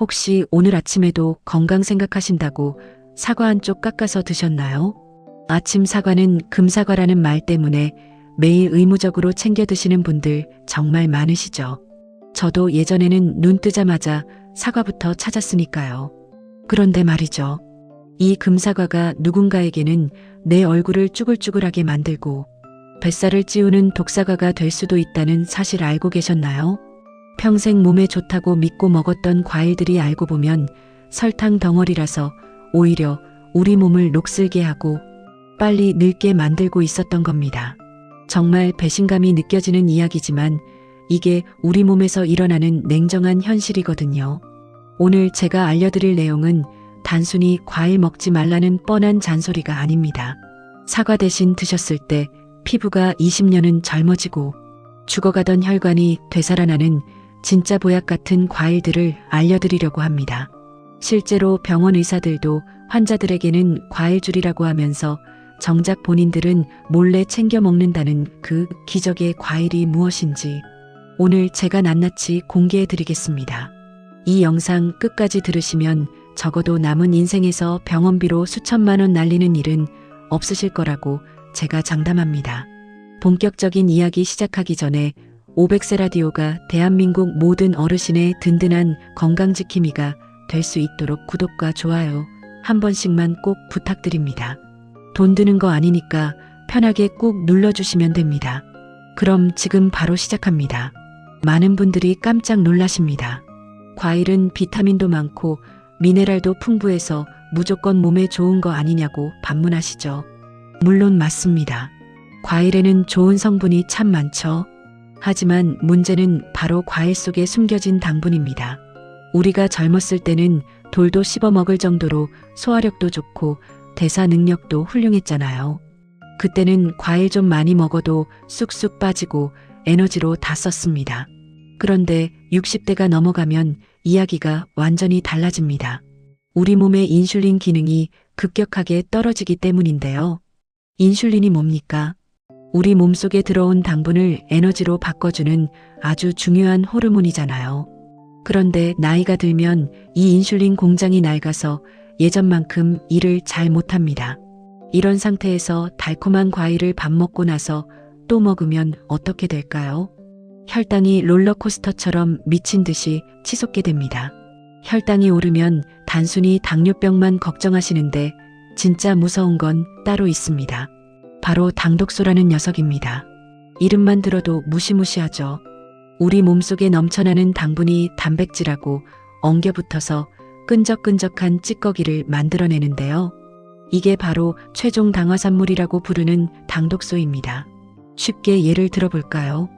혹시 오늘 아침에도 건강 생각하신다고 사과 한 쪽 깎아서 드셨나요? 아침 사과는 금사과라는 말 때문에 매일 의무적으로 챙겨 드시는 분들 정말 많으시죠. 저도 예전에는 눈 뜨자마자 사과부터 찾았으니까요. 그런데 말이죠. 이 금사과가 누군가에게는 내 얼굴을 쭈글쭈글하게 만들고 뱃살을 찌우는 독사과가 될 수도 있다는 사실 알고 계셨나요? 평생 몸에 좋다고 믿고 먹었던 과일들이 알고 보면 설탕 덩어리라서 오히려 우리 몸을 녹슬게 하고 빨리 늙게 만들고 있었던 겁니다. 정말 배신감이 느껴지는 이야기지만 이게 우리 몸에서 일어나는 냉정한 현실이거든요. 오늘 제가 알려드릴 내용은 단순히 과일 먹지 말라는 뻔한 잔소리가 아닙니다. 사과 대신 드셨을 때 피부가 20년은 젊어지고 죽어가던 혈관이 되살아나는 진짜 보약 같은 과일들을 알려드리려고 합니다. 실제로 병원 의사들도 환자들에게는 과일줄이라고 하면서 정작 본인들은 몰래 챙겨 먹는다는 그 기적의 과일이 무엇인지 오늘 제가 낱낱이 공개해 드리겠습니다. 이 영상 끝까지 들으시면 적어도 남은 인생에서 병원비로 수천만 원 날리는 일은 없으실 거라고 제가 장담합니다. 본격적인 이야기 시작하기 전에 500세 라디오가 대한민국 모든 어르신의 든든한 건강지킴이가 될 수 있도록 구독과 좋아요 한 번씩만 꼭 부탁드립니다. 돈 드는 거 아니니까 편하게 꾹 눌러주시면 됩니다. 그럼 지금 바로 시작합니다. 많은 분들이 깜짝 놀라십니다. 과일은 비타민도 많고 미네랄도 풍부해서 무조건 몸에 좋은 거 아니냐고 반문하시죠. 물론 맞습니다. 과일에는 좋은 성분이 참 많죠. 하지만 문제는 바로 과일 속에 숨겨진 당분입니다. 우리가 젊었을 때는 돌도 씹어 먹을 정도로 소화력도 좋고 대사 능력도 훌륭했잖아요. 그때는 과일 좀 많이 먹어도 쑥쑥 빠지고 에너지로 다 썼습니다. 그런데 60대가 넘어가면 이야기가 완전히 달라집니다. 우리 몸의 인슐린 기능이 급격하게 떨어지기 때문인데요. 인슐린이 뭡니까? 우리 몸속에 들어온 당분을 에너지로 바꿔주는 아주 중요한 호르몬이잖아요. 그런데 나이가 들면 이 인슐린 공장이 낡아서 예전만큼 일을 잘 못합니다. 이런 상태에서 달콤한 과일을 밥 먹고 나서 또 먹으면 어떻게 될까요? 혈당이 롤러코스터처럼 미친 듯이 치솟게 됩니다. 혈당이 오르면 단순히 당뇨병만 걱정하시는데 진짜 무서운 건 따로 있습니다. 바로 당독소라는 녀석입니다. 이름만 들어도 무시무시하죠. 우리 몸속에 넘쳐나는 당분이 단백질하고 엉겨붙어서 끈적끈적한 찌꺼기를 만들어내는데요. 이게 바로 최종 당화산물이라고 부르는 당독소입니다. 쉽게 예를 들어볼까요?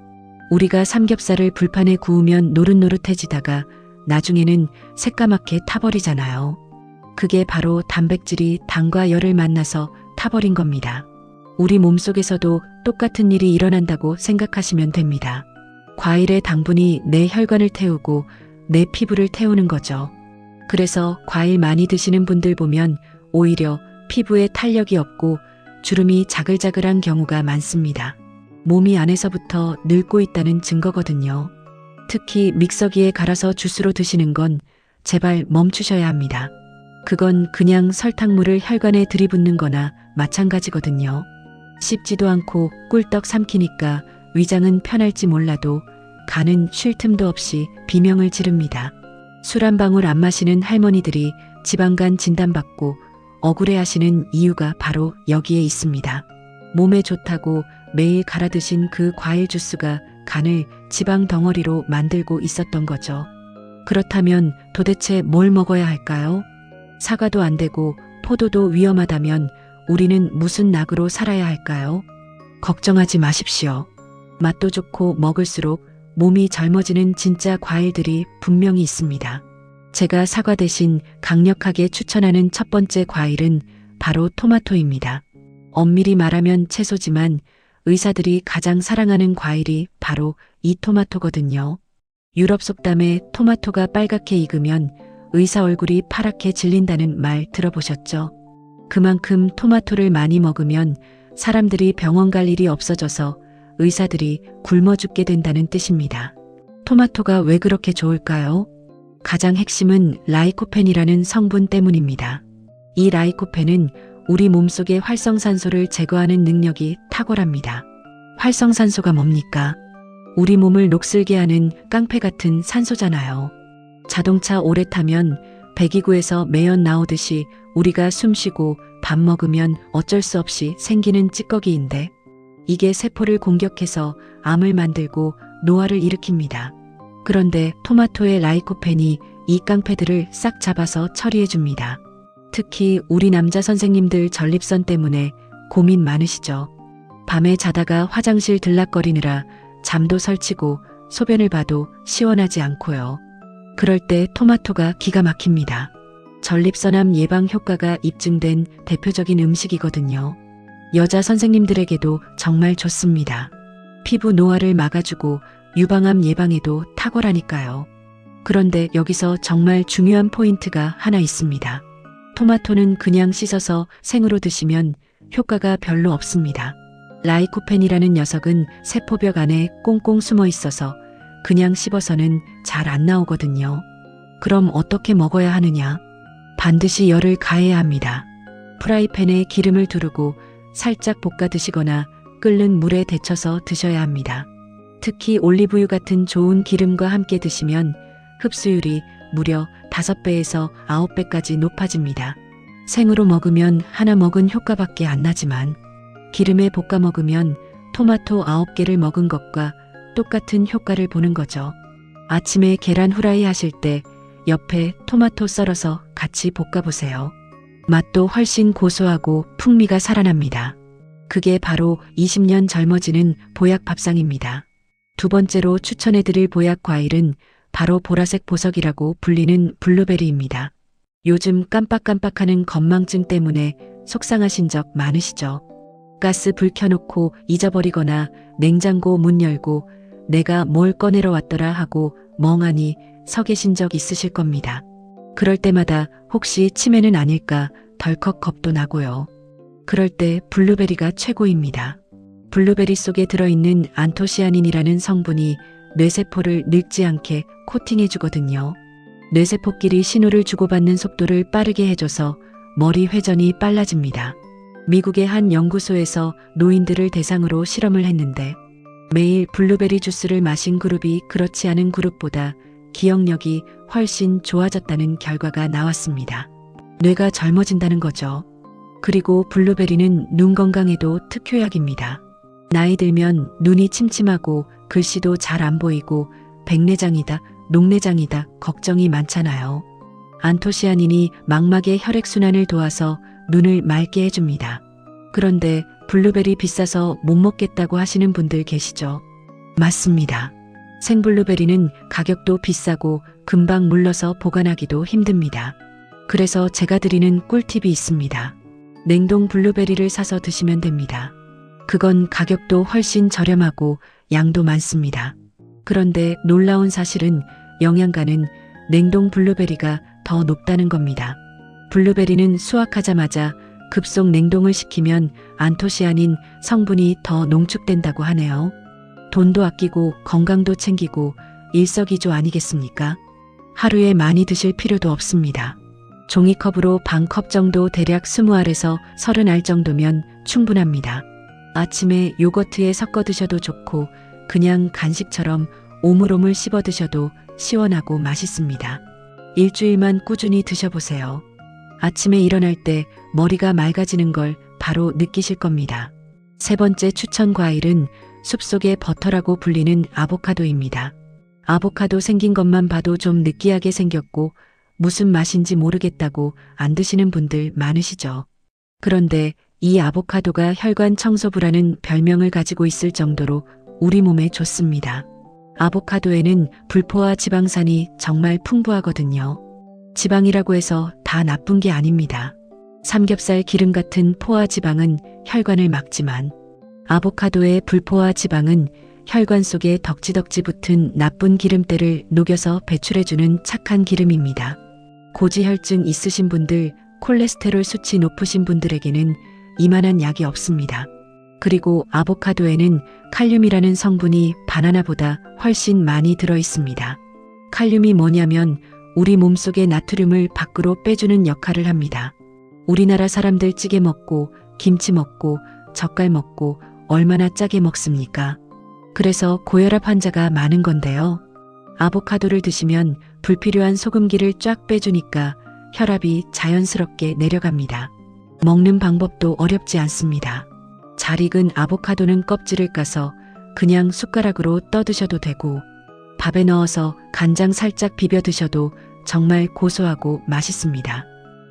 우리가 삼겹살을 불판에 구우면 노릇노릇해지다가 나중에는 새까맣게 타버리잖아요. 그게 바로 단백질이 당과 열을 만나서 타버린 겁니다. 우리 몸속에서도 똑같은 일이 일어난다고 생각하시면 됩니다. 과일의 당분이 내 혈관을 태우고 내 피부를 태우는 거죠. 그래서 과일 많이 드시는 분들 보면 오히려 피부에 탄력이 없고 주름이 자글자글한 경우가 많습니다. 몸이 안에서부터 늙고 있다는 증거거든요. 특히 믹서기에 갈아서 주스로 드시는 건 제발 멈추셔야 합니다. 그건 그냥 설탕물을 혈관에 들이붓는 거나 마찬가지거든요. 씹지도 않고 꿀떡 삼키니까 위장은 편할지 몰라도 간은 쉴 틈도 없이 비명을 지릅니다. 술 한 방울 안 마시는 할머니들이 지방간 진단받고 억울해 하시는 이유가 바로 여기에 있습니다. 몸에 좋다고 매일 갈아 드신 그 과일 주스가 간을 지방 덩어리로 만들고 있었던 거죠. 그렇다면 도대체 뭘 먹어야 할까요? 사과도 안 되고 포도도 위험하다면 우리는 무슨 낙으로 살아야 할까요? 걱정하지 마십시오. 맛도 좋고 먹을수록 몸이 젊어지는 진짜 과일들이 분명히 있습니다. 제가 사과 대신 강력하게 추천하는 첫 번째 과일은 바로 토마토입니다. 엄밀히 말하면 채소지만 의사들이 가장 사랑하는 과일이 바로 이 토마토거든요. 유럽 속담에 토마토가 빨갛게 익으면 의사 얼굴이 파랗게 질린다는 말 들어보셨죠? 그만큼 토마토를 많이 먹으면 사람들이 병원 갈 일이 없어져서 의사들이 굶어 죽게 된다는 뜻입니다. 토마토가 왜 그렇게 좋을까요? 가장 핵심은 라이코펜이라는 성분 때문입니다. 이 라이코펜은 우리 몸속의 활성산소를 제거하는 능력이 탁월합니다. 활성산소가 뭡니까? 우리 몸을 녹슬게 하는 깡패 같은 산소잖아요. 자동차 오래 타면 배기구에서 매연 나오듯이 우리가 숨 쉬고 밥 먹으면 어쩔 수 없이 생기는 찌꺼기인데 이게 세포를 공격해서 암을 만들고 노화를 일으킵니다. 그런데 토마토의 라이코펜이 이 깡패들을 싹 잡아서 처리해 줍니다. 특히 우리 남자 선생님들 전립선 때문에 고민 많으시죠? 밤에 자다가 화장실 들락거리느라 잠도 설치고 소변을 봐도 시원하지 않고요. 그럴 때 토마토가 기가 막힙니다. 전립선암 예방 효과가 입증된 대표적인 음식이거든요. 여자 선생님들에게도 정말 좋습니다. 피부 노화를 막아주고 유방암 예방에도 탁월하니까요. 그런데 여기서 정말 중요한 포인트가 하나 있습니다. 토마토는 그냥 씻어서 생으로 드시면 효과가 별로 없습니다. 라이코펜이라는 녀석은 세포벽 안에 꽁꽁 숨어 있어서 그냥 씹어서는 잘 안 나오거든요. 그럼 어떻게 먹어야 하느냐? 반드시 열을 가해야 합니다. 프라이팬에 기름을 두르고 살짝 볶아 드시거나 끓는 물에 데쳐서 드셔야 합니다. 특히 올리브유 같은 좋은 기름과 함께 드시면 흡수율이 무려 5배에서 9배까지 높아집니다. 생으로 먹으면 하나 먹은 효과밖에 안 나지만 기름에 볶아 먹으면 토마토 9개를 먹은 것과 똑같은 효과를 보는 거죠. 아침에 계란 후라이 하실 때 옆에 토마토 썰어서 같이 볶아보세요. 맛도 훨씬 고소하고 풍미가 살아납니다. 그게 바로 20년 젊어지는 보약 밥상입니다. 두 번째로 추천해드릴 보약 과일은 바로 보라색 보석이라고 불리는 블루베리입니다. 요즘 깜빡깜빡하는 건망증 때문에 속상하신 적 많으시죠? 가스 불 켜놓고 잊어버리거나 냉장고 문 열고 내가 뭘 꺼내러 왔더라 하고 멍하니 서 계신 적 있으실 겁니다. 그럴 때마다 혹시 치매는 아닐까 덜컥 겁도 나고요. 그럴 때 블루베리가 최고입니다. 블루베리 속에 들어있는 안토시아닌이라는 성분이 뇌세포를 늙지 않게 코팅해 주거든요. 뇌세포끼리 신호를 주고받는 속도를 빠르게 해줘서 머리 회전이 빨라집니다. 미국의 한 연구소에서 노인들을 대상으로 실험을 했는데 매일 블루베리 주스를 마신 그룹이 그렇지 않은 그룹보다 기억력이 훨씬 좋아졌다는 결과가 나왔습니다. 뇌가 젊어진다는 거죠. 그리고 블루베리는 눈 건강에도 특효약입니다. 나이 들면 눈이 침침하고 글씨도 잘 안 보이고 백내장이다, 녹내장이다 걱정이 많잖아요. 안토시아닌이 망막의 혈액순환을 도와서 눈을 맑게 해줍니다. 그런데 블루베리 비싸서 못 먹겠다고 하시는 분들 계시죠? 맞습니다. 생블루베리는 가격도 비싸고 금방 물러서 보관하기도 힘듭니다. 그래서 제가 드리는 꿀팁이 있습니다. 냉동 블루베리를 사서 드시면 됩니다. 그건 가격도 훨씬 저렴하고 양도 많습니다. 그런데 놀라운 사실은 영양가는 냉동 블루베리가 더 높다는 겁니다. 블루베리는 수확하자마자 급속 냉동을 시키면 안토시아닌 성분이 더 농축된다고 하네요. 돈도 아끼고 건강도 챙기고 일석이조 아니겠습니까? 하루에 많이 드실 필요도 없습니다. 종이컵으로 반 컵 정도 대략 20알에서 30알 정도면 충분합니다. 아침에 요거트에 섞어 드셔도 좋고 그냥 간식처럼 오물오물 씹어 드셔도 시원하고 맛있습니다. 일주일만 꾸준히 드셔보세요. 아침에 일어날 때 머리가 맑아지는 걸 바로 느끼실 겁니다. 세 번째 추천 과일은 숲속의 버터라고 불리는 아보카도입니다. 아보카도 생긴 것만 봐도 좀 느끼하게 생겼고 무슨 맛인지 모르겠다고 안 드시는 분들 많으시죠. 그런데 이 아보카도가 혈관 청소부라는 별명을 가지고 있을 정도로 우리 몸에 좋습니다. 아보카도에는 불포화 지방산이 정말 풍부하거든요. 지방이라고 해서 다 나쁜 게 아닙니다. 삼겹살 기름 같은 포화 지방은 혈관을 막지만 아보카도의 불포화 지방은 혈관 속에 덕지덕지 붙은 나쁜 기름때를 녹여서 배출해주는 착한 기름입니다. 고지혈증 있으신 분들, 콜레스테롤 수치 높으신 분들에게는 이만한 약이 없습니다. 그리고 아보카도에는 칼륨이라는 성분이 바나나보다 훨씬 많이 들어 있습니다. 칼륨이 뭐냐면 우리 몸속의 나트륨을 밖으로 빼주는 역할을 합니다. 우리나라 사람들 찌개 먹고 김치 먹고 젓갈 먹고 얼마나 짜게 먹습니까? 그래서 고혈압 환자가 많은 건데요. 아보카도를 드시면 불필요한 소금기를 쫙 빼주니까 혈압이 자연스럽게 내려갑니다. 먹는 방법도 어렵지 않습니다. 잘 익은 아보카도는 껍질을 까서 그냥 숟가락으로 떠드셔도 되고 밥에 넣어서 간장 살짝 비벼 드셔도 정말 고소하고 맛있습니다.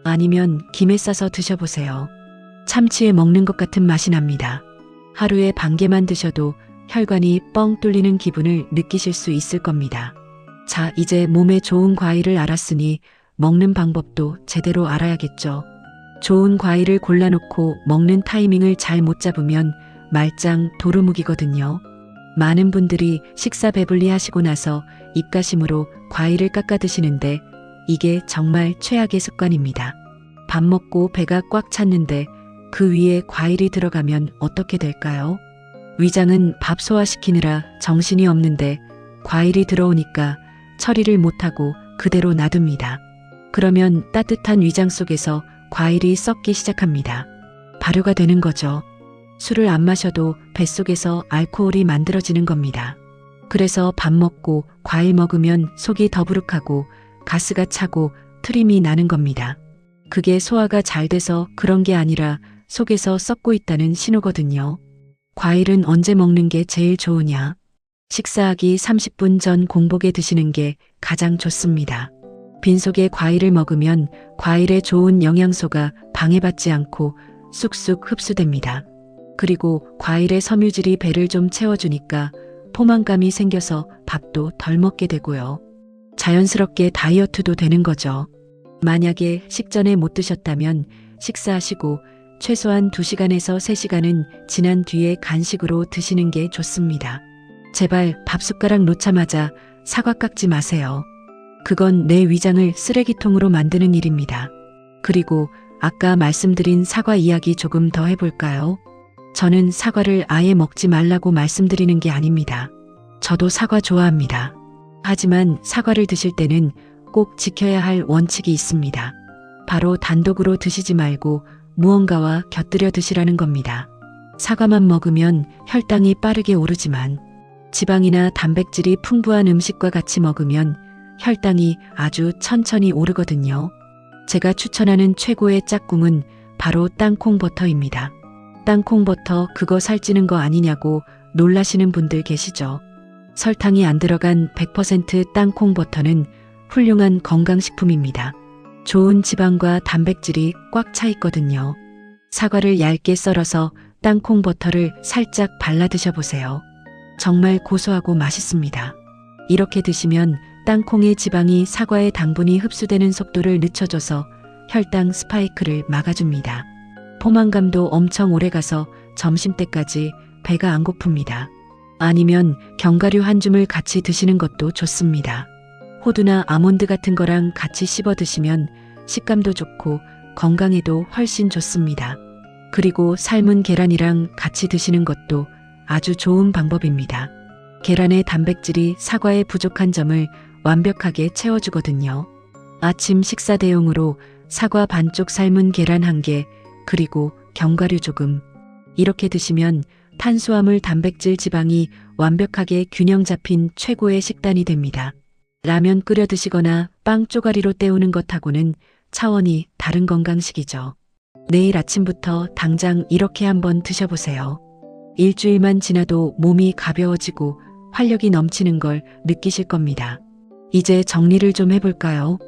아니면 김에 싸서 드셔보세요. 참치에 먹는 것 같은 맛이 납니다. 하루에 반 개만 드셔도 혈관이 뻥 뚫리는 기분을 느끼실 수 있을 겁니다. 자, 이제 몸에 좋은 과일을 알았으니 먹는 방법도 제대로 알아야겠죠. 좋은 과일을 골라놓고 먹는 타이밍을 잘 못 잡으면 말짱 도루묵이거든요. 많은 분들이 식사 배불리 하시고 나서 입가심으로 과일을 깎아 드시는데 이게 정말 최악의 습관입니다. 밥 먹고 배가 꽉 찼는데 그 위에 과일이 들어가면 어떻게 될까요? 위장은 밥 소화시키느라 정신이 없는데 과일이 들어오니까 처리를 못하고 그대로 놔둡니다. 그러면 따뜻한 위장 속에서 과일이 썩기 시작합니다. 발효가 되는 거죠. 술을 안 마셔도 뱃속에서 알코올이 만들어지는 겁니다. 그래서 밥 먹고 과일 먹으면 속이 더부룩하고 가스가 차고 트림이 나는 겁니다. 그게 소화가 잘 돼서 그런 게 아니라 속에서 썩고 있다는 신호거든요. 과일은 언제 먹는 게 제일 좋으냐? 식사하기 30분 전 공복에 드시는 게 가장 좋습니다. 빈속에 과일을 먹으면 과일의 좋은 영양소가 방해받지 않고 쑥쑥 흡수됩니다. 그리고 과일의 섬유질이 배를 좀 채워주니까 포만감이 생겨서 밥도 덜 먹게 되고요. 자연스럽게 다이어트도 되는 거죠. 만약에 식전에 못 드셨다면 식사하시고 최소한 2시간에서 3시간은 지난 뒤에 간식으로 드시는 게 좋습니다. 제발 밥 숟가락 놓자마자 사과 깎지 마세요. 그건 내 위장을 쓰레기통으로 만드는 일입니다. 그리고 아까 말씀드린 사과 이야기 조금 더 해볼까요? 저는 사과를 아예 먹지 말라고 말씀드리는 게 아닙니다. 저도 사과 좋아합니다. 하지만 사과를 드실 때는 꼭 지켜야 할 원칙이 있습니다. 바로 단독으로 드시지 말고 무언가와 곁들여 드시라는 겁니다. 사과만 먹으면 혈당이 빠르게 오르지만 지방이나 단백질이 풍부한 음식과 같이 먹으면 혈당이 아주 천천히 오르거든요. 제가 추천하는 최고의 짝꿍은 바로 땅콩버터입니다. 땅콩버터 그거 살찌는 거 아니냐고 놀라시는 분들 계시죠? 설탕이 안 들어간 100% 땅콩버터는 훌륭한 건강식품입니다. 좋은 지방과 단백질이 꽉 차 있거든요. 사과를 얇게 썰어서 땅콩버터를 살짝 발라 드셔보세요. 정말 고소하고 맛있습니다. 이렇게 드시면 땅콩의 지방이 사과의 당분이 흡수되는 속도를 늦춰줘서 혈당 스파이크를 막아줍니다. 포만감도 엄청 오래 가서 점심때까지 배가 안 고픕니다. 아니면 견과류 한 줌을 같이 드시는 것도 좋습니다. 호두나 아몬드 같은 거랑 같이 씹어 드시면 식감도 좋고 건강에도 훨씬 좋습니다. 그리고 삶은 계란이랑 같이 드시는 것도 아주 좋은 방법입니다. 계란의 단백질이 사과에 부족한 점을 완벽하게 채워주거든요. 아침 식사 대용으로 사과 반쪽 삶은 계란 한 개, 그리고 견과류 조금. 이렇게 드시면 탄수화물, 단백질, 지방이 완벽하게 균형 잡힌 최고의 식단이 됩니다. 라면 끓여 드시거나 빵 쪼가리로 때우는 것하고는 차원이 다른 건강식이죠. 내일 아침부터 당장 이렇게 한번 드셔보세요. 일주일만 지나도 몸이 가벼워지고 활력이 넘치는 걸 느끼실 겁니다. 이제 정리를 좀 해볼까요?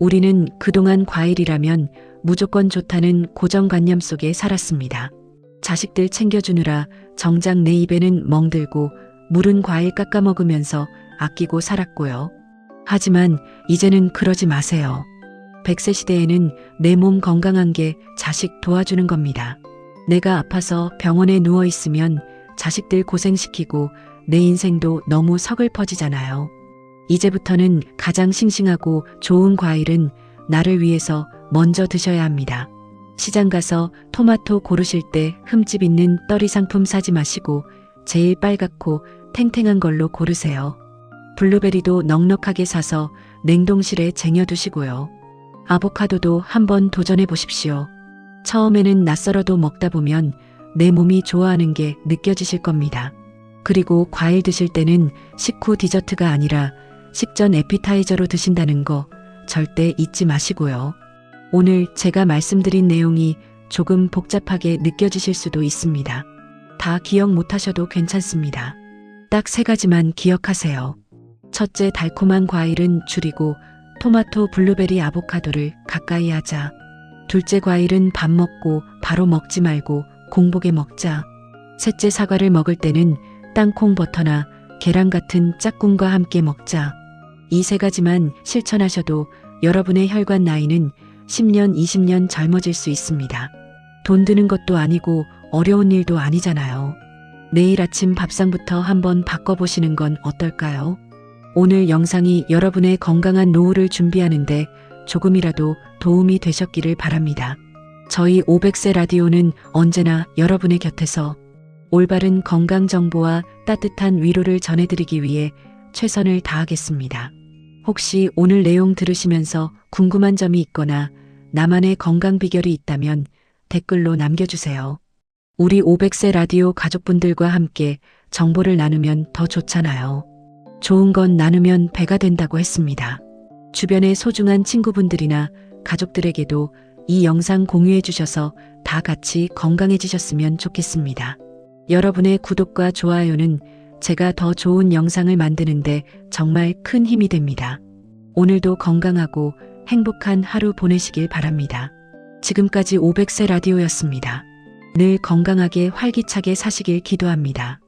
우리는 그동안 과일이라면 무조건 좋다는 고정관념 속에 살았습니다. 자식들 챙겨주느라 정작 내 입에는 멍들고 물은 과일 깎아 먹으면서 아끼고 살았고요. 하지만 이제는 그러지 마세요. 100세 시대에는 내 몸 건강한 게 자식 도와주는 겁니다. 내가 아파서 병원에 누워 있으면 자식들 고생시키고 내 인생도 너무 서글퍼지잖아요. 이제부터는 가장 싱싱하고 좋은 과일은 나를 위해서 먼저 드셔야 합니다. 시장 가서 토마토 고르실 때 흠집 있는 떨이 상품 사지 마시고 제일 빨갛고 탱탱한 걸로 고르세요. 블루베리도 넉넉하게 사서 냉동실에 쟁여두시고요. 아보카도도 한번 도전해 보십시오. 처음에는 낯설어도 먹다 보면 내 몸이 좋아하는 게 느껴지실 겁니다. 그리고 과일 드실 때는 식후 디저트가 아니라 식전 에피타이저로 드신다는 거 절대 잊지 마시고요. 오늘 제가 말씀드린 내용이 조금 복잡하게 느껴지실 수도 있습니다. 다 기억 못 하셔도 괜찮습니다. 딱 세 가지만 기억하세요. 첫째, 달콤한 과일은 줄이고 토마토, 블루베리, 아보카도를 가까이 하자. 둘째, 과일은 밥 먹고 바로 먹지 말고 공복에 먹자. 셋째, 사과를 먹을 때는 땅콩 버터나 계란 같은 짝꿍과 함께 먹자. 이 세 가지만 실천하셔도 여러분의 혈관 나이는 10년, 20년 젊어질 수 있습니다. 돈 드는 것도 아니고 어려운 일도 아니잖아요. 내일 아침 밥상부터 한번 바꿔보시는 건 어떨까요? 오늘 영상이 여러분의 건강한 노후를 준비하는데 조금이라도 도움이 되셨기를 바랍니다. 저희 500세 라디오는 언제나 여러분의 곁에서 올바른 건강 정보와 따뜻한 위로를 전해드리기 위해 최선을 다하겠습니다. 혹시 오늘 내용 들으시면서 궁금한 점이 있거나 나만의 건강 비결이 있다면 댓글로 남겨주세요. 우리 500세 라디오 가족분들과 함께 정보를 나누면 더 좋잖아요. 좋은 건 나누면 배가 된다고 했습니다. 주변의 소중한 친구분들이나 가족들에게도 이 영상 공유해 주셔서 다 같이 건강해지셨으면 좋겠습니다. 여러분의 구독과 좋아요는 제가 더 좋은 영상을 만드는데 정말 큰 힘이 됩니다. 오늘도 건강하고 행복한 하루 보내시길 바랍니다. 지금까지 500세 라디오였습니다. 늘 건강하게 활기차게 사시길 기도합니다.